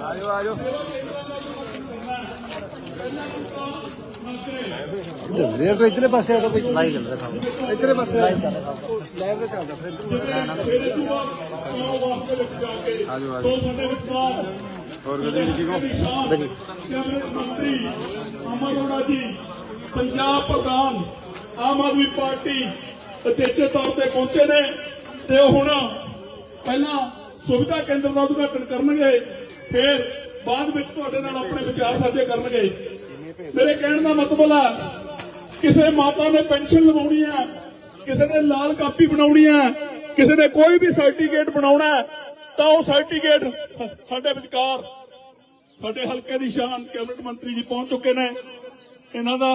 ਆਜੋ ਆਜੋ ਰੇਰ ਤੋਂ ਇਧਰਲੇ ਪਾਸੇ ਆ ਤਾਂ ਕੋਈ ਲਾਈ ਚੱਲ ਸਾਹਮਣੇ ਇਧਰਲੇ ਪਾਸੇ ਲਾਈਵ ਤੇ ਚੱਲਦਾ ਫਿਰ ਇੱਧਰੋਂ ਆਜੋ ਆਜੋ ਹੋਰ ਗੱਡੀ ਠੀਕ ਹੋ ਵਧੀਆ ਕੈਬਨਿਟ ਮੰਤਰੀ ਅਮਰ ਅਰੋੜਾ ਜੀ ਪੰਜਾਬ ਪ੍ਰਧਾਨ ਆਮ ਆਦਮੀ ਪਾਰਟੀ ਉਚੇਚੇ ਤੌਰ ਤੇ ਪਹੁੰਚੇ ਨੇ। ਤੇ ਉਹ ਹੁਣ ਪਹਿਲਾਂ ਸੁਵਿਧਾ ਕੇਂਦਰ ਦਾ ਉਦਘਾਟਨ ਕਰਨਗੇ, ਫਿਰ ਬਾਅਦ ਵਿੱਚ ਤੁਹਾਡੇ ਨਾਲ ਆਪਣੇ ਵਿਚਾਰ ਸਾਂਝੇ ਕਰਨਗੇ। ਮੇਰੇ ਕਹਿਣ ਦਾ ਮਤਲਬ ਹੈ ਕਿਸੇ ਮਾਤਾ ਨੇ ਪੈਨਸ਼ਨ ਲਵਾਉਣੀ ਹੈ ਕਿਸੇ ਨੇ ਲਾਲ ਕਾਪੀ ਬਣਾਉਣੀ ਹੈ ਕਿਸੇ ਨੇ ਕੋਈ ਵੀ ਸਰਟੀਫਿਕੇਟ ਬਣਾਉਣਾ, ਤਾਂ ਉਹ ਸਰਟੀਫਿਕੇਟ ਸਾਡੇ ਵਿਚਕਾਰ, ਸਾਡੇ ਹਲਕੇ ਦੀ ਸ਼ਾਨ ਕੈਬਨਿਟ ਮੰਤਰੀ ਜੀ ਪਹੁੰਚ ਚੁੱਕੇ ਨੇ। ਇਹਨਾਂ ਦਾ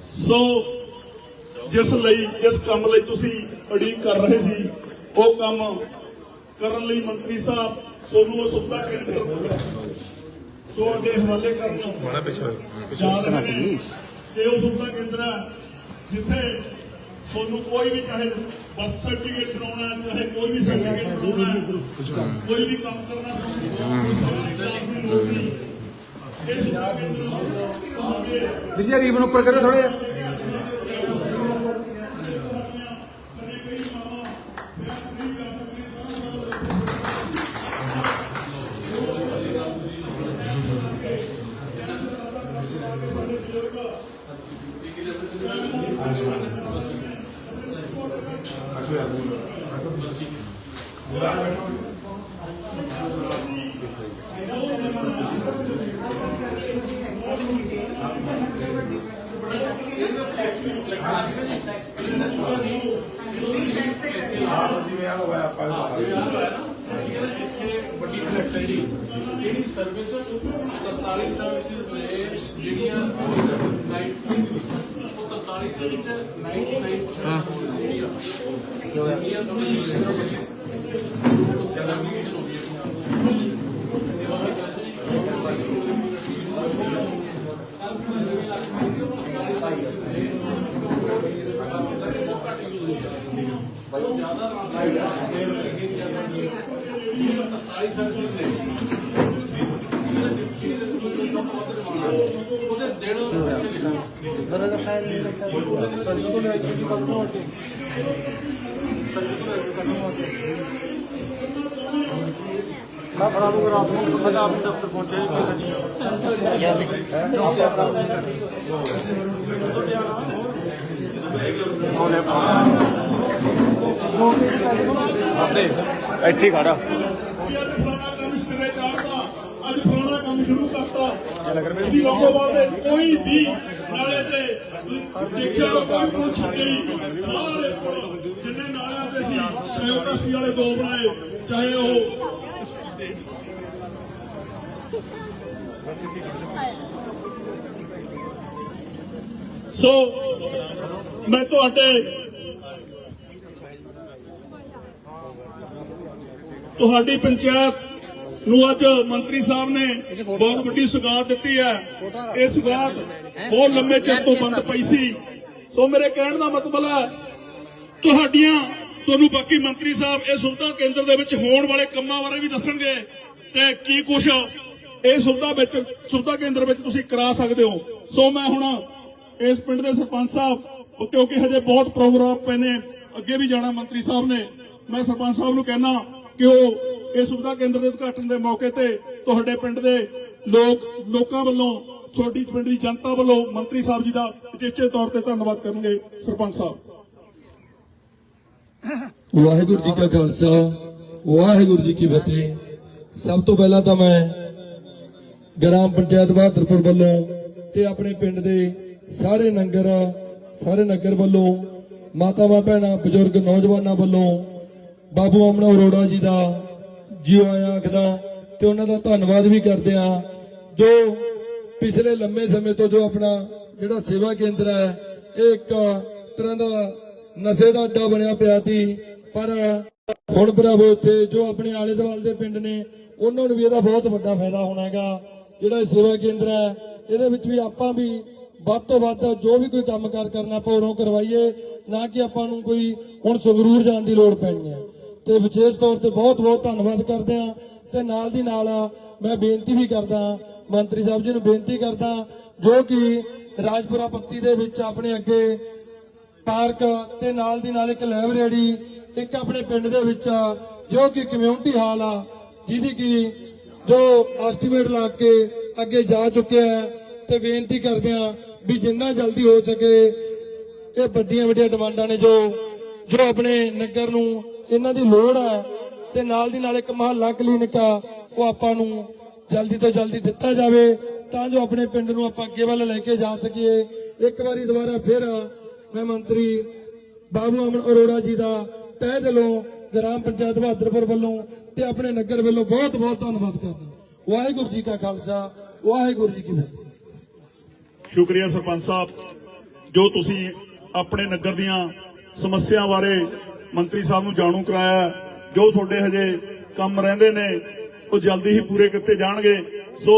ਸੋ ਜਿਸ ਲਈ ਜਿਸ ਕੰਮ ਲਈ ਤੁਸੀਂ ਉਡੀਕ ਕਰ ਰਹੇ ਸੀ ਉਹ ਕੰਮ ਕਰਨ ਲਈ ਮੰਤਰੀ ਸਾਹਿਬ ਤੁਹਾਨੂੰ ਉਹ ਸੁਵਿਧਾ ਕੇਂਦਰ ਸੋ ਅੱਗੇ ਹਵਾਲੇ ਕਰਨ ਮਾਣਾ ਪਿੱਛੇ ਪਿੱਛੇ ਤੇ ਉਹ ਸੁਵਿਧਾ ਕੇਂਦਰ ਜਿੱਥੇ ਤੁਹਾਨੂੰ ਕੋਈ ਵੀ ਚਾਹੇ ਬਰਥ ਸਰਟੀਫਿਕੇਟ ਬਣਾਉਣਾ ਚਾਹੇ ਕੋਈ ਵੀ ਸਰਟੀਫਿਕੇਟ ਬਣਾਉਣਾ ਕੋਈ ਵੀ ਕੰਮ ਕਰਨਾ ਕੇਂਦਰ ਵੀਰ ਜੀ ਰੀਵਨ ਉੱਪਰ ਕਰੋ ਥੋੜੇ ਵੱਡੀ Marine Services Day ਰਾਤ ਨੂੰ ਆਪਣੇ ਦਫ਼ਤਰ ਪਹੁੰਚਿਆ ਜੀ ਕੋਈ ਲੱਛੀ ਯਾਰ ਨਹੀਂ ਇੱਥੇ ਖੜਾ। ਵੀ ਅੱਜ ਫਲਾਣਾ ਕੰਮ ਸਿਰੇ ਚਾੜਤਾ ਅੱਜ ਫਲਾਣਾ ਕੰਮ ਸ਼ੁਰੂ ਕਰਤਾ ਜੀ ਲੰਗੋਵਾਲ ਦੇ ਕੋਈ ਵੀ ਨਾਲੇ ਤੇ ਦੇਖਿਆ ਕੋਈ ਕੁਛ ਨਹੀਂ ਸਾਰੇ ਕੋਲ ਜਿੰਨੇ ਨਾਲਿਆਂ ਤੇ ਸੀ ਚਾਹੇ ਉਹ ਕੱਸੀ ਵਾਲੇ ਦੋ ਬਣਾਏ ਚਾਹੇ ਉਹ ਸੋ ਮੈਂ ਤੁਹਾਡੇ ਤੁਹਾਡੀ ਪੰਚਾਇਤ ਨੂੰ ਅੱਜ ਮੰਤਰੀ ਸਾਹਿਬ ਨੇ ਬਹੁਤ ਵੱਡੀ ਸੁਗਾਤ ਦਿੱਤੀ ਹੈ। ਇਹ ਸੁਗਾਤ ਬਹੁਤ ਲੰਮੇ ਚਿਰ ਤੋਂ ਬੰਦ ਪਈ ਸੀ। ਸੋ ਮੇਰੇ ਕਹਿਣ ਦਾ ਮਤਲਬ ਹੈ, ਤੁਹਾਡੀਆਂ, ਤੁਹਾਨੂੰ ਬਾਕੀ ਮੰਤਰੀ ਸਾਹਿਬ ਇਹ ਸੁਵਿਧਾ ਕੇਂਦਰ ਦੇ ਵਿੱਚ ਹੋਣ ਵਾਲੇ ਕੰਮਾਂ ਬਾਰੇ ਵੀ ਦੱਸਣਗੇ ਤੇ ਕੀ ਕੁਝ ਇਹ ਸੁਵਿਧਾ ਵਿੱਚ, ਸੁਵਿਧਾ ਕੇਂਦਰ ਵਿੱਚ ਤੁਸੀਂ ਕਰਾ ਸਕਦੇ ਹੋ। ਸੋ ਮੈਂ ਹੁਣ ਇਸ ਪਿੰਡ ਦੇ ਸਰਪੰਚ ਸਾਹਿਬ ਕਿਉਂਕਿ ਹਜੇ ਬਹੁਤ ਪ੍ਰੋਗਰਾਮ ਪਏ ਨੇ, ਅੱਗੇ ਵੀ ਜਾਣਾ ਮੰਤਰੀ ਸਾਹਿਬ ਨੇ, ਮੈਂ ਸਰਪੰਚ ਸਾਹਿਬ ਨੂੰ ਕਹਿਣਾ ਕਿ ਉਹ ਇਹ ਸੁਵਿਧਾ ਕੇਂਦਰ ਦੇ ਉਦਘਾਟਨ ਦੇ ਮੌਕੇ ਤੇ ਤੁਹਾਡੇ ਪਿੰਡ ਦੇ ਲੋਕ, ਲੋਕਾਂ ਵੱਲੋਂ, ਤੁਹਾਡੀ ਪਿੰਡ ਦੀ ਜਨਤਾ ਵੱਲੋਂ ਮੰਤਰੀ ਸਾਹਿਬ ਜੀ ਦਾ ਉਚੇਚੇ ਤੌਰ ਤੇ ਧੰਨਵਾਦ ਕਰਨਗੇ, ਸਰਪੰਚ ਸਾਹਿਬ। ਵਾਹਿਗੁਰੂ ਜੀ ਕਾ ਖਾਲਸਾ, ਵਾਹਿਗੁਰੂ ਜੀ ਕੀ ਫਤਿਹ। ਸਭ ਤੋਂ ਪਹਿਲਾਂ ਤਾਂ ਮੈਂ ਗ੍ਰਾਮ ਪੰਚਾਇਤ ਬਹਾਦਰਪੁਰ ਵੱਲੋਂ ਤੇ ਆਪਣੇ ਪਿੰਡ ਦੇ ਸਾਰੇ ਨੰਗਰ, ਸਾਰੇ ਨਗਰ ਵੱਲੋਂ, ਮਾਤਾਵਾਂ, ਭੈਣਾਂ, ਬਜ਼ੁਰਗ, ਨੌਜਵਾਨਾਂ ਵੱਲੋਂ ਬਾਬੂ ਅਮਨਾ ਅਰੋੜਾ ਜੀ ਦਾ ਜੀਓ ਆਇਆਂ ਆਖਦਾ ਤੇ ਉਹਨਾਂ ਦਾ ਧੰਨਵਾਦ ਵੀ ਕਰਦੇ ਆ ਜੋ ਪਿਛਲੇ ਲੰਮੇ ਸਮੇਂ ਤੋਂ ਜੋ ਆਪਣਾ ਜਿਹੜਾ ਸੇਵਾ ਕੇਂਦਰ ਹੈ, ਇਹ ਇੱਕ ਤਰ੍ਹਾਂ ਦਾ ਨਸ਼ੇ ਦਾ ਅੱਡਾ ਬਣਿਆ ਪਿਆ ਸੀ, ਪਰ ਹੁਣ ਭਰਾਵੋ ਇੱਥੇ ਜੋ ਆਪਣੇ ਆਲੇ ਦੁਆਲੇ ਦੇ ਪਿੰਡ ਨੇ, ਉਹਨਾਂ ਨੂੰ ਵੀ ਇਹਦਾ ਬਹੁਤ ਵੱਡਾ ਫਾਇਦਾ ਹੋਣਾ ਹੈਗਾ। ਜਿਹੜਾ ਸੇਵਾ ਕੇਂਦਰ ਹੈ, ਇਹਦੇ ਵਿੱਚ ਵੀ ਆਪਾਂ ਵੀ ਵੱਧ ਤੋਂ ਵੱਧ ਜੋ ਵੀ ਕੋਈ ਕੰਮ ਕਾਰ ਕਰਨਾ ਆਪਾਂ ਉਰੋਂ ਕਰਵਾਈਏ, ਨਾ ਕਿ ਆਪਾਂ ਨੂੰ ਕੋਈ ਹੁਣ ਸੰਗਰੂਰ ਜਾਣ ਦੀ ਲੋੜ ਪੈਣੀ ਹੈ। ਤੇ ਵਿਸ਼ੇਸ਼ ਤੌਰ ਤੇ ਬਹੁਤ ਬਹੁਤ ਧੰਨਵਾਦ ਕਰਦੇ ਆ ਤੇ ਨਾਲ ਦੀ ਨਾਲ ਮੈਂ ਬੇਨਤੀ ਵੀ ਕਰਦਾ ਮੰਤਰੀ ਸਾਹਿਬ ਜੀ ਨੂੰ ਬੇਨਤੀ ਕਰਦਾ ਜੋ ਕਿ ਰਾਜਪੁਰਾ ਪੱਤੀ ਦੇ ਵਿੱਚ ਆਪਣੇ ਅੱਗੇ ਪਾਰਕ ਤੇ ਨਾਲ ਦੀ ਨਾਲ ਇੱਕ ਲਾਇਬ੍ਰੇਰੀ, ਇੱਕ ਆਪਣੇ ਪਿੰਡ ਦੇ ਵਿੱਚ, ਜੋ ਕਿ ਕਮਿਊਨਿਟੀ ਹਾਲ ਆ, ਜਿਹਦੀ ਕਿ ਜੋ ਐਸਟੀਮੇਟ ਲਾ ਕੇ ਅੱਗੇ ਜਾ ਚੁੱਕਿਆ ਹੈ ਤੇ ਬੇਨਤੀ ਕਰਦੇ ਆ ਵੀ ਜਿੰਨਾ ਜਲਦੀ ਹੋ ਸਕੇ ਇਹ ਵੱਡੀਆਂ ਵੱਡੀਆਂ ਡਿਮਾਂਡਾਂ ਨੇ ਜੋ ਜੋ ਆਪਣੇ ਨਗਰ ਨੂੰ ਇਹਨਾਂ ਦੀ ਲੋੜ ਹੈ ਤੇ ਨਾਲ ਦੀ ਨਾਲ ਇੱਕ ਮਹੱਲਾ ਕਲੀਨਿਕ ਆ, ਉਹ ਆਪਾਂ ਨੂੰ ਜਲਦੀ ਤੋਂ ਜਲਦੀ ਦਿੱਤਾ ਜਾਵੇ ਤਾਂ ਜੋ ਆਪਣੇ ਪਿੰਡ ਨੂੰ ਆਪਾਂ ਅੱਗੇ ਵੱਲ ਲੈ ਕੇ ਜਾ ਸਕੀਏ। ਇੱਕ ਵਾਰੀ ਦੁਬਾਰਾ ਫਿਰ ਮੈਂ ਮੰਤਰੀ ਬਾਬੂ ਅਮਨ ਅਰੋੜਾ ਜੀ ਦਾ ਤਹਿ ਦਿਲੋਂ ਗ੍ਰਾਮ ਪੰਚਾਇਤ ਬਹਾਦਰਪੁਰ ਵੱਲੋਂ ਤੇ ਆਪਣੇ ਨਗਰ ਵੱਲੋਂ ਬਹੁਤ ਬਹੁਤ ਧੰਨਵਾਦ ਕਰਦਾ। ਵਾਹਿਗੁਰੂ ਜੀ ਕਾ ਖਾਲਸਾ, ਵਾਹਿਗੁਰੂ ਜੀ ਕੀ ਫਤਿਹ। ਸ਼ੁਕਰੀਆ ਸਰਪੰਚ ਸਾਹਿਬ, ਜੋ ਤੁਸੀਂ ਆਪਣੇ ਨਗਰ ਦੀਆਂ ਸਮੱਸਿਆ ਬਾਰੇ ਮੰਤਰੀ ਸਾਹਿਬ ਨੂੰ ਜਾਣੂ ਕਰਾਇਆ ਜੋ ਤੁਹਾਡੇ ਹਜੇ ਕੰਮ ਰਹਿੰਦੇ ਨੇ, ਉਹ ਜਲਦੀ ਹੀ ਪੂਰੇ ਕੀਤੇ ਜਾਣਗੇ। ਸੋ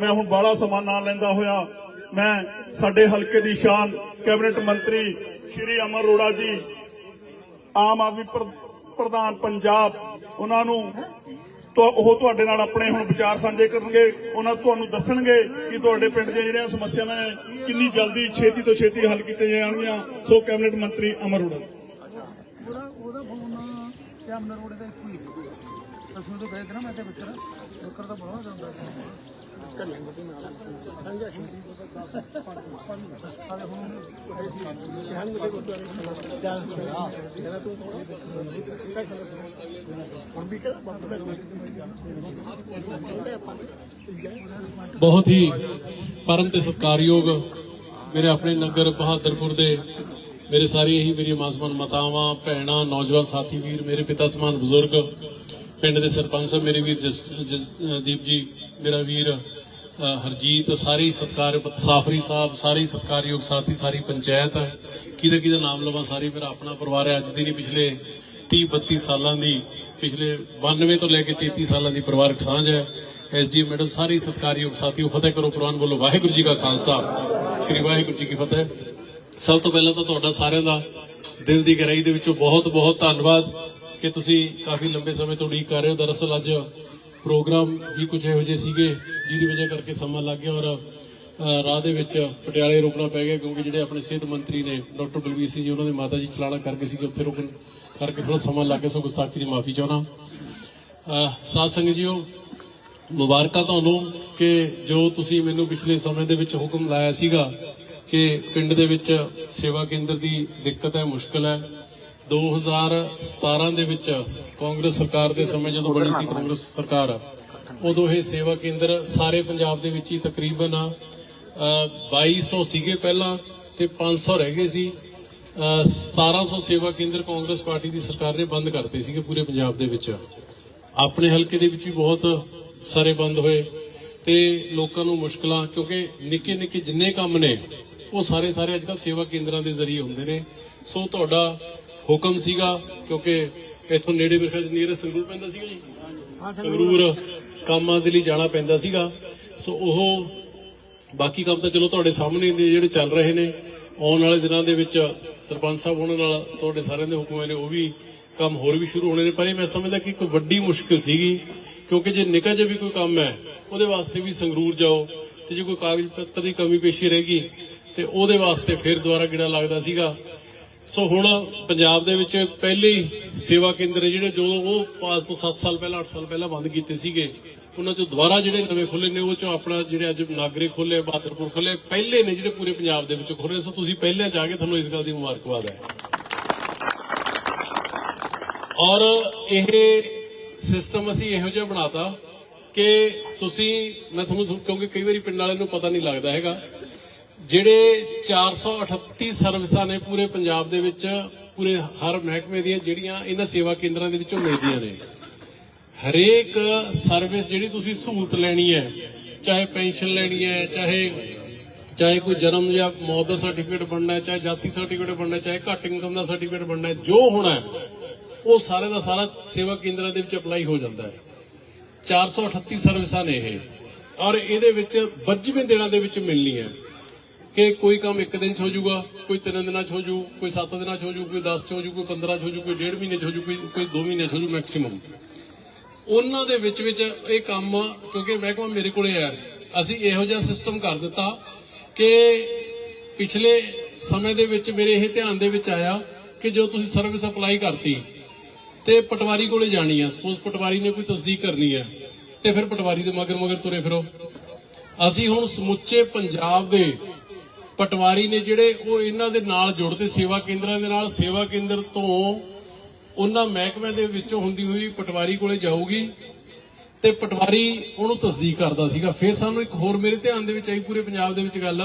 ਮੈਂ ਹੁਣ ਬਾਲਾ ਸਮਾਂ ਨਾ ਲੈਂਦਾ ਹੋਇਆ, ਮੈਂ ਸਾਡੇ ਹਲਕੇ ਦੀ ਸ਼ਾਨ ਕੈਬਨਿਟ ਮੰਤਰੀ ਸ਼੍ਰੀ ਅਮਰ ਅਰੋੜਾ ਜੀ, ਆਮ ਆਦਮੀ ਪ੍ਰਧਾਨ ਪੰਜਾਬ, ਉਹਨਾਂ ਨੂੰ ਉਹ ਤੁਹਾਡੇ ਨਾਲ ਆਪਣੇ ਹੁਣ ਵਿਚਾਰ ਸਾਂਝੇ ਕਰਨਗੇ, ਉਹਨਾਂ ਤੁਹਾਨੂੰ ਦੱਸਣਗੇ ਕਿ ਤੁਹਾਡੇ ਪਿੰਡ ਦੀਆਂ ਜਿਹੜੀਆਂ ਸਮੱਸਿਆਵਾਂ ਨੇ, ਕਿੰਨੀ ਜਲਦੀ ਛੇਤੀ ਤੋਂ ਛੇਤੀ ਹੱਲ ਕੀਤੀਆਂ ਜਾਣਗੀਆਂ। ਸੋ ਕੈਬਨਿਟ ਮੰਤਰੀ ਅਮਰ ਅਰੋੜਾ ਉਹਦਾ ਫੋਨ ਤੇ ਅਮਨਰ ਰੋਡ ਦਾ ਇੱਕੋ ਹੀ ਅਸੀਂ ਤੋਂ ਗਏ ਤੇ ਨਾ ਮੈਂ ਤੇ ਬੱਚਾ ਬੱਕਰ ਤਾਂ ਬਹੁਤ ਜਾਂਦਾ ਬਹੁਤ ਹੀ ਪਰਮ ਤੇ ਸਤਿਕਾਰਯੋਗ ਮੇਰੇ ਆਪਣੇ ਨਗਰ ਬਹਾਦਰਪੁਰ ਦੇ ਮੇਰੇ ਸਾਰੇ ਇਹੀ ਮੇਰੀ ਮਾਸਮਨ ਮਾਤਾਵਾਂ, ਭੈਣਾਂ, ਨੌਜਵਾਨ ਸਾਥੀ ਵੀਰ, ਮੇਰੇ ਪਿਤਾ ਸਮਾਨ ਬਜ਼ੁਰਗ, ਪਿੰਡ ਦੇ ਸਰਪੰਚ ਸਾਹਿਬ, ਮੇਰੇ ਵੀਰ ਜਸ- ਜਸਦੀਪ ਜੀ ਮੇਰਾ ਵੀਰ ਹਰਜੀਤ, ਸਾਰੇ ਹੀ ਸਤਿਕਾਰ, ਸਾਫਰੀ ਸਾਹਿਬ, ਸਾਰੇ ਹੀ ਸਤਿਕਾਰਯੋਗ ਸਾਥੀ, ਸਾਰੀ ਪੰਚਾਇਤ ਕਿਹਦਾ ਕਿਹਦਾ ਨਾਮ ਲਵਾਂ ਸਾਰੀ ਮੇਰਾ ਆਪਣਾ ਪਰਿਵਾਰ ਹੈ ਅੱਜ ਦੀ ਨਹੀਂ, ਪਿਛਲੇ 30 32 ਸਾਲਾਂ ਦੀ, ਪਿਛਲੇ 92 ਤੋਂ ਲੈ ਕੇ 33 ਸਾਲਾਂ ਦੀ ਪਰਿਵਾਰਕ ਸਾਂਝ ਹੈ। ਐਸਡੀ ਮੈਡਮ, ਸਾਰੇ ਹੀ ਸਤਿਕਾਰਯੋਗ ਸਾਥੀਓ ਫਤਿਹ ਕਰੋ, ਪ੍ਰਵਾਨ ਬੋਲੋ। ਵਾਹਿਗੁਰੂ ਜੀ ਕਾ ਖਾਲਸਾ। ਸ੍ਰੀ ਵਾਹਿਗੁਰੂ ਜੀ ਕੀ ਫਤਿਹ। ਸਭ ਤੋਂ ਪਹਿਲਾਂ ਤਾਂ ਤੁਹਾਡਾ ਸਾਰਿਆਂ ਦਾ ਦਿਲ ਦੀ ਗਹਿਰਾਈ ਦੇ ਵਿੱਚੋਂ ਬਹੁਤ ਬਹੁਤ ਧੰਨਵਾਦ ਕਿ ਤੁਸੀਂ ਕਾਫੀ ਲੰਬੇ ਸਮੇਂ ਤੋਂ ਉਡੀਕ ਕਰ ਰਹੇ ਹੋ। ਦਰਅਸਲ ਅੱਜ ਪ੍ਰੋਗਰਾਮ ਵੀ ਕੁਝ ਇਹੋ ਜਿਹੇ ਸੀਗੇ, ਜਿਹਦੀ ਵਜ੍ਹਾ ਕਰਕੇ ਸਮਾਂ ਲੱਗ ਗਿਆ ਔਰ ਰਾਹ ਦੇ ਵਿੱਚ ਪਟਿਆਲੇ ਰੁਕਣਾ ਪੈ ਗਿਆ ਕਿਉਂਕਿ ਜਿਹੜੇ ਆਪਣੇ ਸਿਹਤ ਮੰਤਰੀ ਨੇ, ਡਾਕਟਰ ਬਲਵੀਰ ਸਿੰਘ ਜੀ, ਉਹਨਾਂ ਦੇ ਮਾਤਾ ਜੀ ਚਲਾਣਾ ਕਰਕੇ ਸੀਗੇ, ਉੱਥੇ ਰੁਕਣ ਕਰਕੇ ਥੋੜਾ ਸਮਾਂ ਲੱਗ ਗਿਆ, ਸੋ ਗੁਸਤਾਖੀ ਦੀ ਮਾਫੀ ਚਾਹਣਾ ਸਾਧ ਸੰਗਤ ਜੀਓ, ਮੁਬਾਰਕਾਂ ਤੁਹਾਨੂੰ ਕਿ ਜੋ ਤੁਸੀਂ ਮੈਨੂੰ ਪਿਛਲੇ ਸਮੇਂ ਦੇ ਵਿੱਚ ਹੁਕਮ ਲਾਇਆ ਸੀਗਾ ਕਿ ਪਿੰਡ ਦੇ ਵਿੱਚ ਸੇਵਾ ਕੇਂਦਰ ਦੀ ਦਿੱਕਤ ਹੈ, ਮੁਸ਼ਕਲ ਹੈ 2017 ਦੇ ਵਿੱਚ ਕਾਂਗਰਸ ਸਰਕਾਰ ਦੇ ਸਮੇਂ ਜਦੋਂ ਬਣੀ ਸੀ ਕਾਂਗਰਸ ਸਰਕਾਰ ਉਦੋਂ ਇਹ ਸੇਵਾ ਕੇਂਦਰ ਸਾਰੇ ਪੰਜਾਬ ਦੇ ਵਿੱਚ ਹੀ ਤਕਰੀਬਨ ਅ, 2200 ਸੀਗੇ ਪਹਿਲਾਂ ਤੇ 500 ਰਹਿ ਗਏ ਸੀ। ਅ, 1700 ਸੇਵਾ ਕੇਂਦਰ ਕਾਂਗਰਸ ਪਾਰਟੀ ਦੀ ਸਰਕਾਰ ਨੇ ਬੰਦ ਕਰਤੇ ਸੀਗੇ ਪੂਰੇ ਪੰਜਾਬ ਦੇ ਵਿੱਚ। ਆਪਣੇ ਹਲਕੇ ਦੇ ਵਿੱਚ ਵੀ ਬਹੁਤ ਸਾਰੇ ਬੰਦ ਹੋਏ ਤੇ ਲੋਕਾਂ ਨੂੰ ਮੁਸ਼ਕਲਾਂ ਕਿਉਂਕਿ ਨਿੱਕੇ ਨਿੱਕੇ ਜਿੰਨੇ ਕੰਮ ਨੇ ਉਹ ਸਾਰੇ ਸਾਰੇ ਅੱਜਕੱਲ ਸੇਵਾ ਕੇਂਦਰਾਂ ਦੇ ਜ਼ਰੀਏ ਹੁੰਦੇ ਨੇ। ਸੋ ਤੁਹਾਡਾ ਹੁਕਮ ਸੀਗਾ ਕਿਉਂਕਿ ਇੱਥੋਂ ਨੇੜੇ ਮੇਰੇ ਖਿਆਲ ਨੀਰ ਸੰਗਰੂਰ ਪੈਂਦਾ ਸੀਗਾ ਜੀ। ਸੰਗਰੂਰ। ਕੰਮਾਂ ਦੇ ਲਈ ਜਾਣਾ ਪੈਂਦਾ ਸੀਗਾ। ਸੋ ਉਹ ਬਾਕੀ ਕੰਮ ਤਾਂ ਚਲੋ ਤੁਹਾਡੇ ਸਾਹਮਣੇ ਨੇ ਜਿਹੜੇ ਚੱਲ ਰਹੇ ਨੇ ਆਉਣ ਵਾਲੇ ਦਿਨਾਂ ਦੇ ਵਿੱਚ ਸਰਪੰਚ ਸਾਹਿਬ ਉਹਨਾਂ ਨਾਲ ਤੁਹਾਡੇ ਸਾਰਿਆਂ ਦੇ ਹੁਕਮਾਂ ਨੇ ਉਹ ਵੀ ਕੰਮ ਹੋਰ ਵੀ ਸ਼ੁਰੂ ਹੋਣੇ ਨੇ। ਪਰ ਇਹ ਮੈਂ ਸਮਝਦਾ ਕਿ ਇੱਕ ਵੱਡੀ ਮੁਸ਼ਕਲ ਸੀਗੀ ਕਿਉਂਕਿ ਜੇ ਨਿੱਕਾ ਜਿਹਾ ਵੀ ਕੋਈ ਕੰਮ ਹੈ ਉਹਦੇ ਵਾਸਤੇ ਵੀ ਸੰਗਰੂਰ ਜਾਓ ਤੇ ਜੇ ਕੋਈ ਕਾਗਜ਼ ਪੱਤਰ ਦੀ ਕਮੀ ਪੇਸ਼ੀ ਰਹੇਗੀ ਤੇ ਉਹਦੇ ਵਾਸਤੇ ਫਿਰ ਦੁਬਾਰਾ ਕਿਹੜਾ ਲੱਗਦਾ ਸੀਗਾ। ਸੋ ਹੁਣ ਪੰਜਾਬ ਦੇ ਵਿੱਚ ਪਹਿਲੇ ਸੇਵਾ ਕੇਂਦਰ ਨੇ ਜਿਹੜੇ ਜਦੋਂ ਉਹ ਪਾਸ ਤੋਂ 7 ਸਾਲ ਪਹਿਲਾਂ 8 ਸਾਲ ਪਹਿਲਾਂ ਬੰਦ ਕੀਤੇ ਸੀਗੇ। ਉਹਨਾਂ ਚੋਂ ਦੁਬਾਰਾ ਜਿਹੜੇ ਨਵੇਂ ਖੁੱਲੇ ਨੇ, ਉਹ ਚੋਂ ਆਪਣਾ ਜਿਹੜੇ ਅੱਜ ਨਾਗਰੇ ਖੁੱਲੇ ਬਹਾਦਰਪੁਰ ਖੁੱਲੇ ਪਹਿਲੇ ਨੇ ਜਿਹੜੇ ਪੂਰੇ ਪੰਜਾਬ ਦੇ ਵਿੱਚ ਖੁੱਲੇ ਸੋ ਤੁਸੀਂ ਪਹਿਲੇ ਜਾ ਕੇ ਤੁਹਾਨੂੰ ਇਸ ਗੱਲ ਦੀ ਮੁਬਾਰਕਬਾਦ ਹੈ। ਔਰ ਇਹ ਸਿਸਟਮ ਅਸੀਂ ਇਹੋ ਜਿਹਾ ਬਣਾਤਾ ਕਿ ਤੁਸੀਂ, ਮੈਂ ਤੁਹਾਨੂੰ ਕਿਉਂਕਿ ਕਈ ਵਾਰੀ ਪਿੰਡ ਵਾਲਿਆਂ ਨੂੰ ਪਤਾ ਨਹੀਂ ਲੱਗਦਾ ਹੈਗਾ ਜਿਹੜੇ 438 ਸਰਵਿਸਾਂ ਨੇ ਪੂਰੇ ਪੰਜਾਬ ਦੇ ਵਿੱਚ, ਪੂਰੇ ਹਰ ਮਹਿਕਮੇ ਦੀਆਂ ਜਿਹੜੀਆਂ ਇਹਨਾਂ ਸੇਵਾ ਕੇਂਦਰਾਂ ਦੇ ਵਿੱਚੋਂ ਮਿਲਦੀਆਂ ਨੇ। ਹਰੇਕ ਸਰਵਿਸ ਜਿਹੜੀ ਤੁਸੀਂ ਸਹੂਲਤ ਲੈਣੀ ਹੈ, ਚਾਹੇ ਪੈਨਸ਼ਨ ਲੈਣੀ ਹੈ, ਚਾਹੇ ਚਾਹੇ ਕੋਈ ਜਨਮ ਜਾਂ ਮੌਤ ਦਾ ਸਰਟੀਫਿਕੇਟ ਬਣਨਾ ਹੈ, ਚਾਹੇ ਜਾਤੀ ਸਰਟੀਫਿਕੇਟ ਬਣਨਾ ਚਾਹੇ ਘੱਟ ਇਨਕਮ ਦਾ ਸਰਟੀਫਿਕੇਟ ਬਣਨਾ ਜੋ ਹੋਣਾ ਉਹ ਸਾਰੇ ਦਾ ਸਾਰਾ ਸੇਵਾ ਕੇਂਦਰਾਂ ਦੇ ਵਿੱਚ ਅਪਲਾਈ ਹੋ ਜਾਂਦਾ ਹੈ। 438 ਸਰਵਿਸਾਂ ਨੇ ਇਹ, ਔਰ ਇਹਦੇ ਵਿੱਚ 25 ਦਿਨਾਂ ਦੇ ਵਿੱਚ ਮਿਲਣੀ ਹੈ ਕਿ ਕੋਈ ਕੰਮ ਇੱਕ ਦਿਨ 'ਚ ਹੋ ਜਾਊਗਾ, ਕੋਈ ਤਿੰਨ ਦਿਨਾਂ 'ਚ ਹੋ ਜਾਊ, ਕੋਈ 7 ਦਿਨਾਂ 'ਚ ਹੋ ਜਾਊ, ਕੋਈ 10 'ਚ ਹੋ ਜਾਊ, ਕੋਈ 15 'ਚ ਹੋ ਜਾਊ, ਕੋਈ ਡੇਢ ਮਹੀਨੇ 'ਚ ਹੋ ਜਾਊ, ਕੋਈ ਕੋਈ 2 ਮਹੀਨੇ 'ਚ ਹੋ ਜਾਊ ਮੈਕਸਿਮਮ ਉਹਨਾਂ ਦੇ ਵਿੱਚ ਵਿੱਚ ਇਹ ਕੰਮ, ਕਿਉਂਕਿ ਮਹਿਕਮਾ ਮੇਰੇ ਕੋਲੇ ਹੈ ਅਸੀਂ ਇਹੋ ਜਿਹਾ ਸਿਸਟਮ ਕਰ ਦਿੱਤਾ ਕਿ ਪਿਛਲੇ ਸਮੇਂ ਦੇ ਵਿੱਚ ਮੇਰੇ ਇਹ ਧਿਆਨ ਦੇ ਵਿੱਚ ਆਇਆ ਕਿ ਜੋ ਤੁਸੀਂ ਸਰਵਿਸ ਅਪਲਾਈ ਕਰਤੀ ਤੇ ਪਟਵਾਰੀ ਕੋਲੇ ਜਾਣੀ ਆ। ਸਪੋਜ਼ ਪਟਵਾਰੀ ਨੇ ਕੋਈ ਤਸਦੀਕ ਕਰਨੀ ਹੈ ਤੇ ਫਿਰ ਪਟਵਾਰੀ ਦੇ ਮਗਰ ਮਗਰ ਤੁਰੇ ਫਿਰੋ। ਅਸੀਂ ਹੁਣ ਸਮੁੱਚੇ ਪੰਜਾਬ ਦੇ ਪਟਵਾਰੀ ਨੇ ਜਿਹੜੇ ਉਹ ਇਹਨਾਂ ਦੇ ਨਾਲ ਜੁੜਦੇ ਸੇਵਾ ਕੇਂਦਰਾਂ ਦੇ ਨਾਲ, ਸੇਵਾ ਕੇਂਦਰ ਤੋਂ ਉਹਨਾਂ ਮਹਿਕਮਿਆਂ ਦੇ ਵਿੱਚੋਂ ਹੁੰਦੀ ਹੋਈ ਪਟਵਾਰੀ ਕੋਲੇ ਜਾਊਗੀ ਤੇ ਪਟਵਾਰੀ ਉਹਨੂੰ ਤਸਦੀਕ ਕਰਦਾ ਸੀਗਾ। ਫਿਰ ਸਾਨੂੰ ਇੱਕ ਹੋਰ ਮੇਰੇ ਧਿਆਨ ਦੇ ਵਿੱਚ ਆਈ, ਪੂਰੇ ਪੰਜਾਬ ਦੇ ਵਿੱਚ ਗੱਲ,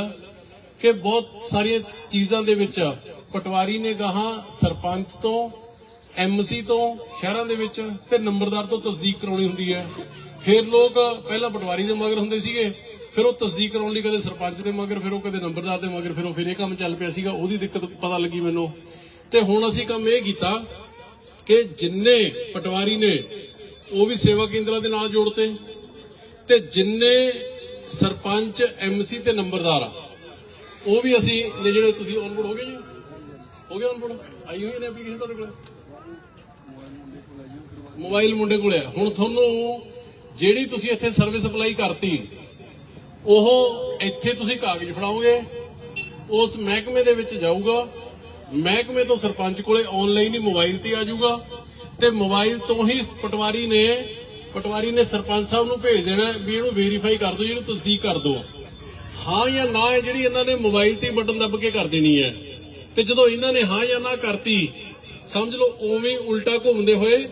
ਕਿ ਬਹੁਤ ਸਾਰੀਆਂ ਚੀਜ਼ਾਂ ਦੇ ਵਿੱਚ ਪਟਵਾਰੀ ਨੇ ਗਾਹਾਂ ਸਰਪੰਚ ਤੋਂ ਐਮਸੀ ਤੋਂ, ਸ਼ਹਿਰਾਂ ਦੇ ਵਿੱਚ ਤੇ ਨੰਬਰਦਾਰ ਤੋਂ ਤਸਦੀਕ ਕਰਾਉਣੀ ਹੁੰਦੀ ਹੈ। ਫਿਰ ਲੋਕ ਪਹਿਲਾਂ ਪਟਵਾਰੀ ਦੇ ਮਗਰ ਹੁੰਦੇ ਸੀਗੇ। ਫਿਰ ਉਹ ਤਸਦੀਕ ਕਰਾਉਣ ਲਈ ਕਦੇ ਸਰਪੰਚ ਦੇ ਮਗਰ, ਫਿਰ ਉਹ ਕਦੇ ਨੰਬਰਦਾਰ ਦੇ ਮਗਰ, ਫਿਰ ਉਹ ਫਿਰ ਇਹ ਕੰਮ ਚੱਲ ਪਿਆ ਸੀਗਾ, ਉਹਦੀ ਦਿੱਕਤ ਪਤਾ ਲੱਗੀ ਮੈਨੂੰ। ਤੇ ਹੁਣ ਅਸੀਂ ਕੰਮ ਇਹ ਕੀਤਾ ਕਿ ਜਿੰਨੇ ਪਟਵਾਰੀ ਨੇ, ਉਹ ਵੀ ਸੇਵਾ ਕੇਂਦਰਾਂ ਦੇ ਨਾਲ ਜੋੜਤੇ। ਤੇ ਜਿੰਨੇ ਸਰਪੰਚ ਐਮਸੀ ਤੇ ਨੰਬਰਦਾਰ ਆ, ਉਹ ਵੀ ਅਸੀਂ ਨੇ ਜਿਹੜੇ ਤੁਸੀਂ ਔਨਬੋਰਡ ਹੋ ਗਏ ਜੀ? ਹੋ ਗਏ ਔਨਬੋਰਡ ਆਈ ਹੋਈ ਨੇ ਐਪਲੀਕੇਸ਼ਨ ਤੁਹਾਡੇ ਕੋਲ? ਮੋਬਾਈਲ ਮੁੰਡੇ ਕੋਲ ਆ। ਹੁਣ ਤੁਹਾਨੂੰ ਜਿਹੜੀ ਤੁਸੀਂ ਇੱਥੇ ਸਰਵਿਸ ਅਪਲਾਈ ਕਰਤੀ ਉਹ ਇੱਥੇ ਤੁਸੀਂ ਕਾਗਜ਼ ਫੜਾਓਗੇ, ਉਸ ਮਹਿਕਮੇ ਦੇ ਵਿੱਚ ਜਾਊਗਾ, ਮਹਿਕਮੇ ਤੋਂ ਸਰਪੰਚ ਕੋਲੇ ਆਨਲਾਈਨ ਹੀ ਮੋਬਾਈਲ ਤੇ ਆ ਜਾਊਗਾ, ਤੇ ਮੋਬਾਈਲ ਤੋਂ ਹੀ ਪਟਵਾਰੀ ਨੇ ਪਟਵਾਰੀ ਨੇ ਸਰਪੰਚ ਸਾਹਿਬ ਨੂੰ ਭੇਜ ਦੇਣਾ ਵੀ ਇਹਨੂੰ ਵੈਰੀਫਾਈ ਕਰ ਦਿਓ ਇਹਨੂੰ ਤਸਦੀਕ ਕਰ ਦਿਓ। ਹਾਂ ਜਾਂ ਨਾ ਹੈ ਜਿਹੜੀ ਇਹਨਾਂ ਨੇ ਮੋਬਾਈਲ ਤੇ ਬਟਨ ਦੱਬ ਕੇ ਕਰ ਦੇਣੀ ਹੈ। ਤੇ ਜਦੋਂ ਇਹਨਾਂ ਨੇ ਹਾਂ ਜਾਂ ਨਾ ਕਰਤੀ, ਸਮਝ ਲਓ ਉਵੇਂ ਉਲਟਾ ਘੁੰਮਦੇ ਹੋਏ,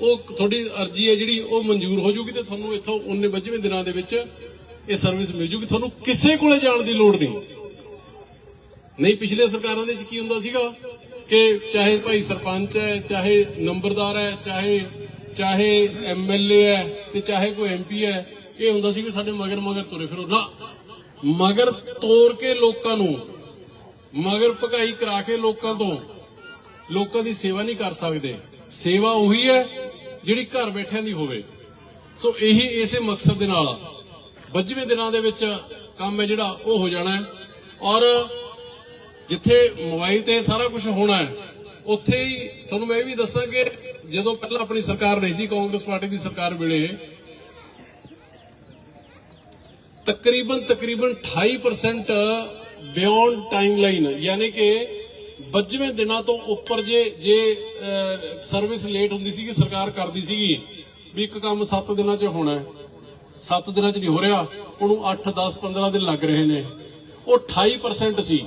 ਉਹ ਤੁਹਾਡੀ ਅਰਜੀ ਹੈ ਜਿਹੜੀ, ਉਹ ਮਨਜ਼ੂਰ ਹੋ ਜੂਗੀ ਤੇ ਤੁਹਾਨੂੰ ਇੱਥੋਂ 19 25 ਦਿਨਾਂ ਦੇ ਵਿੱਚ ਇਹ ਸਰਵਿਸ ਮਿਲ ਜੂਗੀ। ਤੁਹਾਨੂੰ ਕਿਸੇ ਕੋਲੇ ਜਾਣ ਦੀ ਲੋੜ ਨਹੀਂ। ਨਹੀਂ, ਪਿਛਲੇ ਸਰਕਾਰਾਂ ਦੇ ਵਿੱਚ ਕੀ ਹੁੰਦਾ ਸੀਗਾ ਕਿ ਚਾਹੇ ਭਾਈ ਸਰਪੰਚ ਹੈ, ਚਾਹੇ ਨੰਬਰਦਾਰ ਹੈ, ਚਾਹੇ ਚਾਹੇ ਐਮਐਲਏ ਹੈ ਤੇ ਚਾਹੇ ਕੋਈ ਐਮਪੀ ਹੈ, ਇਹ ਹੁੰਦਾ ਸੀ ਕਿ ਸਾਡੇ ਮਗਰ ਮਗਰ ਤੁਰੇ ਫਿਰੋ। ਨਾ, ਮਗਰ ਤੋੜ ਕੇ ਲੋਕਾਂ ਨੂੰ, ਮਗਰ ਭਗਾਈ ਕਰਾ ਕੇ ਲੋਕਾਂ ਤੋਂ ਲੋਕਾਂ ਦੀ ਸੇਵਾ ਨਹੀਂ ਕਰ ਸਕਦੇ। ਸੇਵਾ ਉਹੀ ਹੈ ਜਿਹੜੀ ਘਰ ਬੈਠਿਆਂ ਦੀ ਹੋਵੇ। ਸੋ ਇਹੀ ਇਸੇ ਮਕਸਦ ਦੇ ਨਾਲ 25ਵੇਂ ਦਿਨਾਂ ਦੇ ਵਿੱਚ ਕੰਮ ਹੈ ਜਿਹੜਾ, ਉਹ ਹੋ ਜਾਣਾ ਹੈ। ਔਰ ਜਿੱਥੇ ਮੋਬਾਈਲ ਤੇ ਸਾਰਾ ਕੁਝ ਹੋਣਾ ਹੈ, ਉੱਥੇ ਹੀ ਤੁਹਾਨੂੰ ਮੈਂ ਇਹ ਵੀ ਦੱਸਾਂ ਕਿ ਜਦੋਂ ਪਹਿਲਾਂ ਆਪਣੀ ਸਰਕਾਰ ਰਹੀ ਸੀ, ਕਾਂਗਰਸ ਪਾਰਟੀ ਦੀ ਸਰਕਾਰ ਵੇਲੇ, ਤਕਰੀਬਨ ਤਕਰੀਬਨ 28% ਬਿਯੋਂਡ ਟਾਈਮਲਾਈਨ ਯਾਨੀ ਕਿ 25ਵੇਂ ਦਿਨਾਂ ਤੋਂ ਉੱਪਰ ਜੇ ਜੇ ਸਰਵਿਸ ਲੇਟ ਹੁੰਦੀ ਸੀ ਕਿ ਸਰਕਾਰ ਕਰਦੀ ਸੀਗੀ, ਵੀ ਇੱਕ ਕੰਮ 7 ਦਿਨਾਂ 'ਚ ਹੋਣਾ ਹੈ। 7 ਦਿਨਾਂ 'ਚ ਨਹੀਂ ਹੋ ਰਿਹਾ, ਉਹਨੂੰ 8 10 15 ਦਿਨ ਲੱਗ ਰਹੇ ਨੇ। ਉਹ 28% ਸੀ।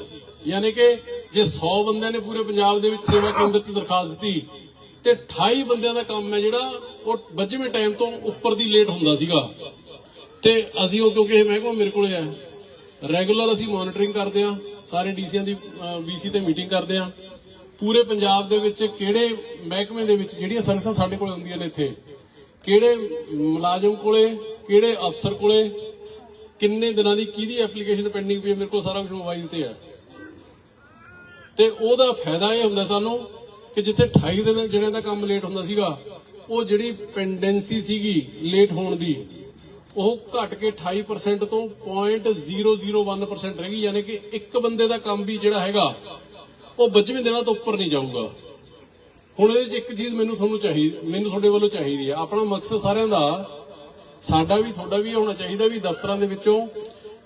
ਯਾਨੀ ਕਿ ਜੇ 100 ਬੰਦਿਆਂ ਨੇ ਪੂਰੇ ਪੰਜਾਬ ਦੇ ਵਿੱਚ ਸੇਵਾ ਕੇਂਦਰ 'ਚ ਦਰਖਾਸਤ ਦਿੱਤੀ, ਤੇ 28 ਬੰਦਿਆਂ ਦਾ ਕੰਮ ਹੈ ਜਿਹੜਾ, ਉਹ 25ਵੇਂ ਟਾਈਮ ਤੋਂ ਉੱਪਰ ਦੀ ਲੇਟ ਹੁੰਦਾ ਸੀਗਾ। ਤੇ ਅਸੀਂ ਉਹ ਕਿਉਂਕਿ ਇਹ ਮਹਿਕਮਾ ਮੇਰੇ ਕੋਲੇ ਹੈ। ਰੈਗੂਲਰ ਅਸੀਂ ਮੋਨਿਟਰਿੰਗ ਕਰਦੇ ਆ ਸਾਰੇ ਡੀਸੀਆਂ ਦੀ ਵੀਸੀ ਤੇ ਮੀਟਿੰਗ ਕਰਦੇ ਆ ਪੂਰੇ ਪੰਜਾਬ ਦੇ ਵਿੱਚ ਕਿਹੜੇ ਮਹਿਕਮੇ ਦੇ ਵਿੱਚ ਜਿਹੜੀਆਂ ਸਰਵਿਸਾਂ ਸਾਡੇ ਕੋਲ ਹੁੰਦੀਆਂ ਨੇ ਇੱਥੇ? ਕਿਹੜੇ ਮੁਲਾਜ਼ਮ ਕੋਲੇ? ਕਿਹੜੇ ਅਫਸਰ ਕੋਲੇ, ਕਿੰਨੇ ਦਿਨਾਂ ਦੀ ਕਿਹਦੀ ਐਪਲੀਕੇਸ਼ਨ ਪੈਂਡਿੰਗ ਪਈ ਮੇਰੇ ਕੋਲ ਸਾਰਾ ਕੁਝ ਮੋਬਾਈਲ ਤੇ ਹੈ। ਤੇ ਉਹਦਾ ਫਾਇਦਾ ਇਹ ਹੁੰਦਾ ਸਾਨੂੰ ਕਿ ਜਿੱਥੇ 28 ਦਿਨ ਜਿਹੜੇ ਦਾ ਕੰਮ ਲੇਟ ਹੁੰਦਾ ਸੀਗਾ, ਉਹ ਜਿਹੜੀ ਪੈਂਡੈਂਸੀ ਸੀਗੀ ਲੇਟ ਹੋਣ ਦੀ, ਉਹ ਘਟ ਕੇ 28% ਤੋਂ 0.001% ਰਹਿ ਗਈ, ਯਾਨੀ ਕਿ ਇੱਕ ਬੰਦੇ ਦਾ ਕੰਮ ਵੀ ਜਿਹੜਾ ਹੈਗਾ, ਉਹ 25ਵੇਂ ਦਿਨਾਂ ਤੋਂ ਉੱਪਰ ਨਹੀਂ ਜਾਊਗਾ। ਹੁਣ ਇਹਦੇ 'ਚ ਇੱਕ ਚੀਜ਼ ਮੈਨੂੰ ਤੁਹਾਨੂੰ ਚਾਹੀਦੀ ਮੈਨੂੰ ਤੁਹਾਡੇ ਵੱਲੋਂ ਚਾਹੀਦੀ ਹੈ। ਆਪਣਾ ਮਕਸਦ ਸਾਰਿਆਂ ਦਾ ਸਾਡਾ ਵੀ, ਤੁਹਾਡਾ ਵੀ ਇਹ ਹੋਣਾ ਚਾਹੀਦਾ ਵੀ ਦਫ਼ਤਰਾਂ ਦੇ ਵਿੱਚੋਂ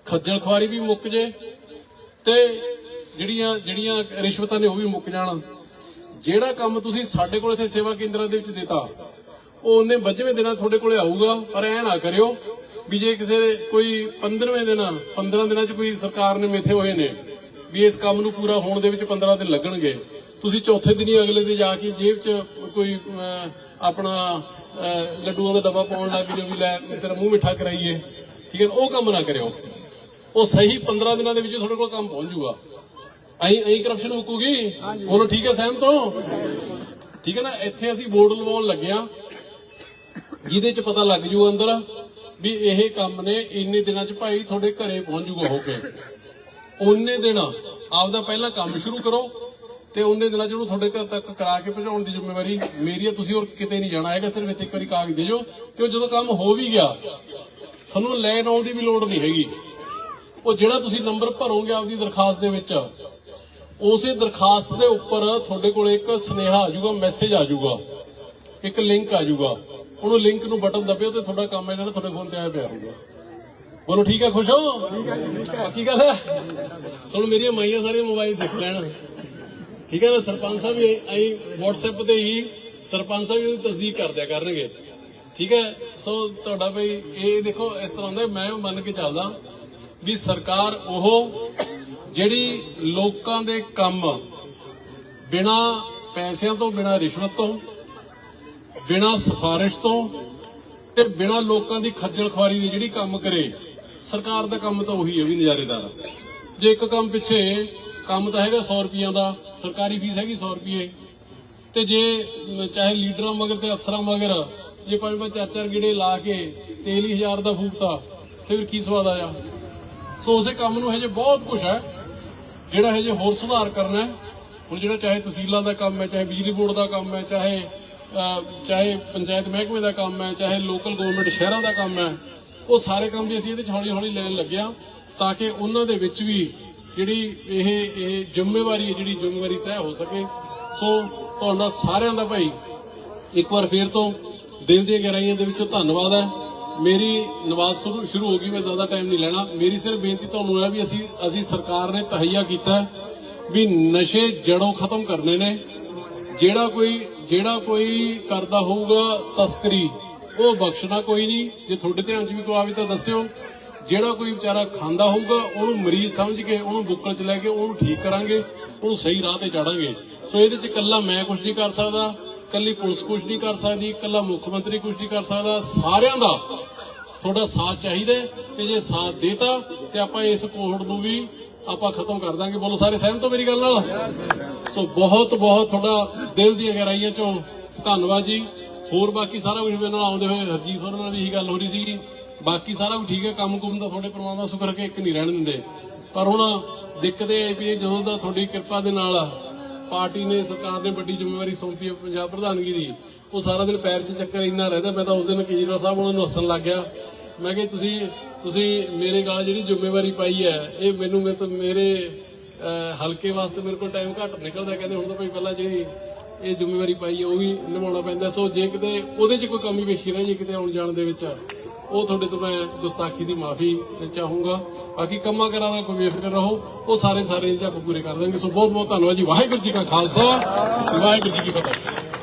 ਖੱਜਲ ਖੁਆਰੀ ਵੀ ਮੁੱਕ ਜੇ ਤੇ ਜਿਹੜੀਆਂ ਜਿਹੜੀਆਂ ਰਿਸ਼ਵਤਾਂ ਨੇ ਉਹ ਵੀ ਮੁੱਕ ਜਾਣ। ਜਿਹੜਾ ਕੰਮ ਤੁਸੀਂ ਸਾਡੇ ਕੋਲ ਇੱਥੇ ਸੇਵਾ ਕੇਂਦਰਾਂ ਦੇ ਵਿੱਚ ਦਿੱਤਾ, ਉਹ ਉਹਨੇ 25ਵੇਂ ਦਿਨਾਂ ਤੁਹਾਡੇ ਕੋਲੇ ਆਊਗਾ, ਪਰ ਐ ਨਾ ਕਰਿਓ ਵੀ ਜੇ ਕਿਸੇ ਕੋਈ 15ਵੇਂ ਦਿਨ 15 ਦਿਨਾਂ 'ਚ ਕੋਈ ਸਰਕਾਰ ਨੇ ਮਿੱਥੇ ਹੋਏ ਨੇ ਵੀ ਇਸ ਕੰਮ ਨੂੰ ਪੂਰਾ ਹੋਣ ਦੇ ਵਿੱਚ 15 ਦਿਨ ਲੱਗਣਗੇ, ਤੁਸੀਂ ਚੌਥੇ ਦਿਨ ਹੀ ਅਗਲੇ ਦਿਨ ਜਾ ਕੇ ਜੇਬ 'ਚ ਕੋਈ ਆਪਣਾ ਲੱਡੂਆਂ ਦਾ ਡੱਬਾ ਪਾਉਣ ਲੱਗ ਜਾਓ ਵੀ ਲੈ ਤੇਰਾ ਮੂੰਹ ਮਿੱਠਾ ਕਰਾਈਏ। ਠੀਕ ਹੈ ਉਹ ਕੰਮ ਨਾ ਕਰਿਓ। ਉਹ ਸਹੀ 15 ਦਿਨਾਂ ਦੇ ਵਿੱਚ ਤੁਹਾਡੇ ਕੋਲ ਕੰਮ ਪਹੁੰਚ ਜਾਊਗਾ ਐਂ ਐਂ ਕਰਪਸ਼ਨ ਮੁੱਕੂਗੀ ਬੋਲੋ ਠੀਕ ਹੈ ਸਹਿਮਤ ਹੋ? ਠੀਕ ਹੈ ਨਾ? ਇੱਥੇ ਅਸੀਂ ਬੋਰਡ ਲਵਾਉਣ ਲੱਗੇ ਆ ਜਿਹਦੇ ਚ ਪਤਾ ਲੱਗ ਜੂ ਅੰਦਰ ਵੀ ਇਹ ਕੰਮ ਨੇ ਇੰਨੇ ਦਿਨਾਂ ਚ ਭਾਈ ਤੁਹਾਡੇ ਘਰੇ ਪਹੁੰਚ ਜੂਗਾ ਹੋ ਕੇ। ਉਹਨੇ ਦਿਨ ਆਪਦਾ ਪਹਿਲਾਂ ਕੰਮ ਸ਼ੁਰੂ ਕਰੋ ਤੇ ਉਹਨੇ ਦਿਨਾਂ ਚ ਉਹਨੂੰ ਤੁਹਾਡੇ ਘਰ ਤੱਕ ਕਰਾ ਕੇ ਪਹੁੰਚਾਉਣ ਦੀ ਜ਼ਿੰਮੇਵਾਰੀ ਮੇਰੀ ਹੈ ਤੁਸੀਂ ਹੋਰ ਕਿਤੇ ਨਹੀਂ ਜਾਣਾ ਹੈਗਾ ਸਿਰਫ ਇੱਥੇ ਇੱਕ ਵਾਰੀ ਕਾਗਜ਼ ਦੇ ਤੇ ਉਹ ਜਦੋਂ ਕੰਮ ਹੋ ਵੀ ਗਿਆ ਤੁਹਾਨੂੰ ਲੈਣ ਆਉਣ ਦੀ ਵੀ ਲੋੜ ਨਹੀਂ ਹੈਗੀ। ਉਹ ਜਿਹੜਾ ਤੁਸੀਂ ਨੰਬਰ ਭਰੋਗੇ ਆਪਦੀ ਦਰਖਾਸਤ ਦੇ ਵਿੱਚ ਉਸੇ ਦਰਖਾਸਤ ਦੇ ਉੱਪਰ ਤੁਹਾਡੇ ਕੋਲ ਇੱਕ ਸੁਨੇਹਾ ਆ ਜਾਊਗਾ ਮੈਸੇਜ ਆ ਜਾਊਗਾ ਇੱਕ ਲਿੰਕ ਆ ਜਾਊਗਾ। ਉਹਨੂੰ ਲਿੰਕ ਨੂੰ ਬਟਨ ਦਬਿਓ ਤੇ ਤੁਹਾਡਾ ਕੰਮ ਹੈ ਜਿਹੜਾ ਤੁਹਾਡੇ ਫੋਨ ਤੇ ਆਇਆ ਪਿਆ ਹੋਊਗਾ। ਬੋਲੋ ਠੀਕ ਹੈ ਖੁਸ਼ ਹੋ? ਪੱਕੀ ਗੱਲ ਹੈ? ਸੁਣ ਮੇਰੀਆਂ ਮਾਈਆਂ ਸਾਰੀਆਂ ਮੋਬਾਈਲ ਸਿੱਖ ਲੈਣ। ਠੀਕ ਹੈ ਨਾ, ਸਰਪੰਚ ਸਾਹਿਬ ਵੀ ਐਂ WhatsApp ਤੇ ਹੀ ਸਰਪੰਚ ਸਾਹਿਬ ਵੀ ਤਸਦੀਕ ਕਰ ਦਿਆ ਕਰਨਗੇ। ਠੀਕ ਹੈ, ਸੋ ਤੁਹਾਡਾ ਭਈ ਇਹ ਦੇਖੋ, ਇਸ ਤਰ੍ਹਾਂ ਦਾ ਮੈਂ ਮੰਨ ਕੇ ਚੱਲਦਾ ਵੀ ਸਰਕਾਰ ਉਹ ਜਿਹੜੀ ਲੋਕਾਂ ਦੇ ਕੰਮ ਬਿਨਾ ਪੈਸਿਆਂ ਤੋਂ, ਬਿਨਾ ਰਿਸ਼ਵਤ ਤੋਂ, ਬਿਨਾ ਸਿਫਾਰਿਸ਼ ਤੋਂ ਤੇ ਬਿਨਾ ਲੋਕਾਂ ਦੀ ਖੱਜਲ ਖੁਆਰੀ ਦੀ ਜਿਹੜੀ ਕੰਮ ਕਰੇ, ਸਰਕਾਰ ਦਾ ਕੰਮ ਤਾਂ ਉਹੀ ਹੈ ਵੀ ਨਜ਼ਾਰੇਦਾਰ। ਜੇ ਇੱਕ ਕੰਮ ਪਿੱਛੇ, ਕੰਮ ਤਾਂ ਹੈਗਾ 100 ਰੁਪਈਆ ਦਾ ਸਰਕਾਰੀ ਫੀਸ ਹੈਗੀ 100 ਰੁਪਏ। ਤੇ ਜੇ ਚਾਹੇ ਲੀਡਰਾਂ ਮਗਰ ਤੇ ਅਫਸਰਾਂ ਮਗਰ, ਜੇ ਪੰਜ ਪੰਜ ਚਾਰ ਚਾਰ ਗਿੜੇ ਲਾ ਕੇ ਤੇਲ ਹਜ਼ਾਰ ਦਾ ਫੂਕਤਾ, ਤੇ ਫਿਰ ਕੀ ਸਵਾਦ ਆਇਆ? ਸੋ ਉਸੇ ਕੰਮ ਨੂੰ ਹਜੇ ਬਹੁਤ ਕੁਝ ਹੈ, ਜਿਹੜਾ ਹਜੇ ਹੋਰ ਸੁਧਾਰ ਕਰਨਾ ਹੈ, ਹੁਣ ਜਿਹੜਾ ਚਾਹੇ ਤਹਿਸੀਲਾਂ ਦਾ ਕੰਮ ਹੈ, ਚਾਹੇ ਬਿਜਲੀ ਬੋਰਡ ਦਾ ਕੰਮ ਹੈ, ਚਾਹੇ ਚਾਹੇ ਪੰਚਾਇਤ ਮਹਿਕਮੇ ਦਾ ਕੰਮ ਹੈ, ਚਾਹੇ ਲੋਕਲ ਗਵਰਨਮੈਂਟ ਸ਼ਹਿਰਾਂ ਦਾ ਕੰਮ ਹੈ, ਉਹ ਸਾਰੇ ਕੰਮ ਵੀ ਅਸੀਂ ਇਹਦੇ ਚ ਹੌਲੀ ਹੌਲੀ ਲੈਣ ਲੱਗਿਆ, ਤਾਂ ਕਿ ਉਹਨਾਂ ਦੇ ਵਿੱਚ ਵੀ ਜਿਹੜੀ ਇਹ ਇਹ ਜ਼ਿੰਮੇਵਾਰੀ ਹੈ, ਜਿਹੜੀ ਜ਼ਿੰਮੇਵਾਰੀ ਤੈਅ ਹੋ ਸਕੇ। ਸੋ ਤੁਹਾਡਾ ਸਾਰਿਆਂ ਦਾ ਭਾਈ ਇੱਕ ਵਾਰ ਫੇਰ ਤੋਂ ਦਿਲ ਦੀਆਂ ਗਹਿਰਾਈਆਂ ਦੇ ਵਿੱਚੋਂ ਧੰਨਵਾਦ ਹੈ। ਮੇਰੀ ਨਵਾਜ਼ ਸ਼ੁਰੂ ਹੋ ਗਈ, ਮੈਂ ਜ਼ਿਆਦਾ ਟਾਈਮ ਨਹੀਂ ਲੈਣਾ। ਮੇਰੀ ਸਿਰਫ ਬੇਨਤੀ ਤੁਹਾਨੂੰ ਹੈ ਵੀ ਅਸੀਂ ਅਸੀਂ ਸਰਕਾਰ ਨੇ ਤਹਈਆ ਕੀਤਾ ਵੀ ਨਸ਼ੇ ਜੜੋਂ ਖਤਮ ਕਰਨੇ ਨੇ। ਜਿਹੜਾ ਕੋਈ ਜਿਹੜਾ ਕੋਈ ਕਰਦਾ ਹੋਊਗਾ ਤਸਕਰੀ, ਉਹ ਬਖਸ਼ਣਾ ਕੋਈ ਨਹੀਂ। ਜੇ ਤੁਹਾਡੇ ਧਿਆਨ 'ਚ ਵੀ ਕੋਈ ਆਵੇ ਤਾਂ ਦੱਸਿਓ। ਜਿਹੜਾ ਕੋਈ ਵਿਚਾਰਾ ਖਾਂਦਾ ਹੋਊਗਾ, ਉਹਨੂੰ ਮਰੀਜ਼ ਸਮਝ ਕੇ, ਉਹਨੂੰ ਬੁੱਕਲ 'ਚ ਲੈ ਕੇ, ਉਹਨੂੰ ਠੀਕ ਕਰਾਂਗੇ, ਉਹਨੂੰ ਸਹੀ ਰਾਹ ਤੇ ਚੜਾਂਗੇ। ਸੋ ਇਹਦੇ 'ਚ ਇਕੱਲਾ ਮੈਂ ਕੁਝ ਨਹੀਂ ਕਰ ਸਕਦਾ, ਇਕੱਲੀ ਪੁਲਿਸ ਕੁਝ ਨਹੀਂ ਕਰ ਸਕਦੀ, ਇਕੱਲਾ ਮੁੱਖ ਮੰਤਰੀ ਕੁਝ ਨਹੀਂ ਕਰ ਸਕਦਾ। ਸਾਰਿਆਂ ਦਾ ਤੁਹਾਡਾ ਸਾਥ ਚਾਹੀਦਾ ਤੇ ਜੇ ਸਾਥ ਦੇਤਾ, ਤੇ ਆਪਾਂ ਇਸ ਕੋਹੜ ਨੂੰ ਵੀ ਆਪਾਂ ਖਤਮ ਕਰ ਦਾਂਗੇ। ਬੋਲੋ ਸਾਰੇ ਸਹਿਮਤ ਹੋ ਮੇਰੀ ਗੱਲ ਨਾਲ? ਸੋ ਬਹੁਤ ਬਹੁਤ ਤੁਹਾਡਾ ਦਿਲ ਦੀਆਂ ਗਹਿਰਾਈਆਂ ਚੋਂ ਧੰਨਵਾਦ ਜੀ। ਹੋਰ ਬਾਕੀ ਸਾਰਾ ਕੁਝ ਮੇਰੇ ਨਾਲ ਆਉਂਦੇ ਹੋਏ ਹਰਜੀਤ ਹੋਰਾਂ ਨਾਲ ਵੀ ਇਹੀ ਗੱਲ ਹੋ ਰਹੀ ਸੀਗੀ। ਬਾਕੀ ਸਾਰਾ ਕੁਝ ਠੀਕ ਹੈ, ਕੰਮ ਕੁਮ ਦਾ ਤੁਹਾਡੇ ਪਰਮਾਤਮਾ ਸ਼ੁਕਰ ਕੇ ਇੱਕ ਨਹੀਂ ਰਹਿਣ ਦਿੰਦੇ। ਪਰ ਹੁਣ ਦਿੱਕਤ ਇਹ ਵੀ ਜਦੋਂ ਦਾ ਤੁਹਾਡੀ ਕਿਰਪਾ ਦੇ ਨਾਲ ਪਾਰਟੀ ਨੇ, ਸਰਕਾਰ ਨੇ ਵੱਡੀ ਜ਼ਿੰਮੇਵਾਰੀ ਸੌਂਪੀ ਹੈ ਪੰਜਾਬ ਪ੍ਰਧਾਨਗੀ ਦੀ, ਉਹ ਸਾਰਾ ਦਿਨ ਪੈਰ 'ਚ ਚੱਕਰ ਇੰਨਾ ਰਹਿੰਦਾ, ਮੈਂ ਤਾਂ ਉਸ ਦਿਨ ਕੇਜਰੀਵਾਲ ਸਾਹਿਬ ਉਹਨਾਂ ਨੂੰ ਹੱਸਣ ਲੱਗ ਗਿਆ। ਮੈਂ ਕਿਹਾ, ਤੁਸੀਂ ਤੁਸੀਂ ਮੇਰੇ ਗਾਲ ਜਿਹੜੀ ਜ਼ਿੰਮੇਵਾਰੀ ਪਾਈ ਹੈ, ਇਹ ਮੈਨੂੰ ਮੇਰੇ ਮੇਰੇ ਹਲਕੇ ਵਾਸਤੇ ਮੇਰੇ ਕੋਲ ਟਾਈਮ ਘੱਟ ਨਿਕਲਦਾ। ਕਹਿੰਦੇ, ਹੁਣ ਤਾਂ ਭਾਈ ਪਹਿਲਾਂ ਜਿਹੜੀ ਇਹ ਜ਼ਿੰਮੇਵਾਰੀ ਪਾਈ ਹੈ, ਉਹ ਵੀ ਨਿਭਾਉਣਾ ਪੈਂਦਾ। ਸੋ ਜੇ ਕਿਤੇ ਉਹਦੇ 'ਚ ਕੋਈ ਕਮੀ ਪੇਸ਼ੀ ਰਹਿ ਜੇ, ਕਿਤੇ ਆਉਣ ਜਾਣ ਦੇ ਵਿੱਚ ਉਹ ਤੁਹਾਡੇ ਤੋਂ ਮੈਂ ਗੁਸਤਾਖੀ ਦੀ ਮਾਫੀ ਚਾਹੂੰਗਾ। ਬਾਕੀ ਕੰਮਾਂ ਕਰਾਂ ਦਾ ਕੋਈ ਬੇਫਿਕਰ ਰਹੋ, ਉਹ ਸਾਰੇ ਸਾਰੇ ਜਿਹੜੇ ਆਪਾਂ ਪੂਰੇ ਕਰ ਦਾਂਗੇ ਸੋ ਬਹੁਤ ਬਹੁਤ ਧੰਨਵਾਦ ਜੀ। ਵਾਹਿਗੁਰੂ ਜੀ ਕਾ ਖਾਲਸਾ, ਵਾਹਿਗੁਰੂ ਜੀ ਕੀ ਫਤਿਹ।